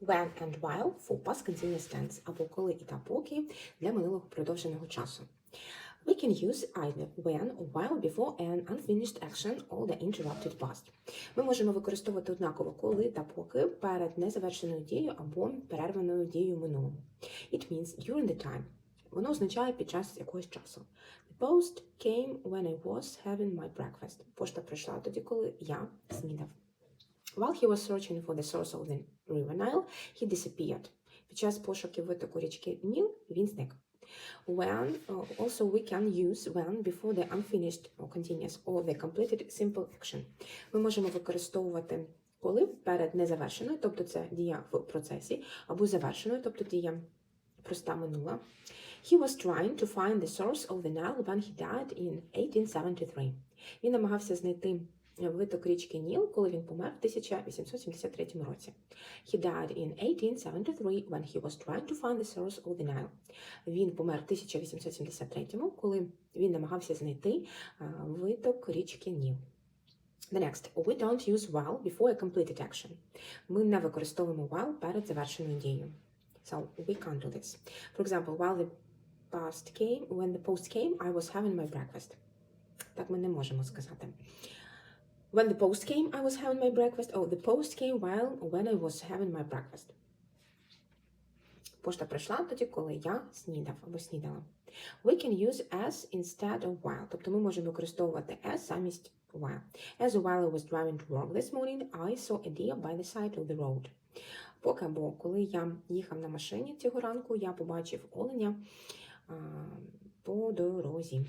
when and while for past continuous tense, або коли і та поки для минулого продовженого часу. We can use either when or while before an unfinished action or the interrupted past. Ми можемо використовувати однаково коли та поки перед незавершеною дією або перерваною дією минулому. It means during the time. Воно означає під час якогось часу. The post came when I was having my breakfast. Пошта прийшла тоді, коли я снідав. While he was searching for the source of the river Nile, he disappeared. Під час пошуків витоку річки Ніл він зник. When uh, also we can use when before the unfinished or continuous or the completed simple action. Ми можемо використовувати коли перед незавершеною, тобто це дія в процесі, або завершеною, тобто дія проста минула. He was trying to find the source of the Nile when he died in 1873. Він намагався знайти виток річки Ніл, коли він помер в 1873 році. He died in 1873 when he was trying to find the source of the Nile. Він помер в 1873-му, коли він намагався знайти виток річки Ніл. The next. We don't use while before a completed action. Ми не використовуємо while перед завершеною дією. So we can't do this. For example, while the past came, when the post came, I was having my breakfast. Так ми не можемо сказати. When the post came, I was having my breakfast. Oh, the post came while when I was having my breakfast. Пошта прийшла тоді, коли я снідав або снідала. We can use as instead of while. Тобто ми можемо використовувати as замість while. As while I was driving to work this morning, I saw a deer by the side of the road. Поки або коли я їхав на машині цього ранку, я побачив оленя а, по дорозі.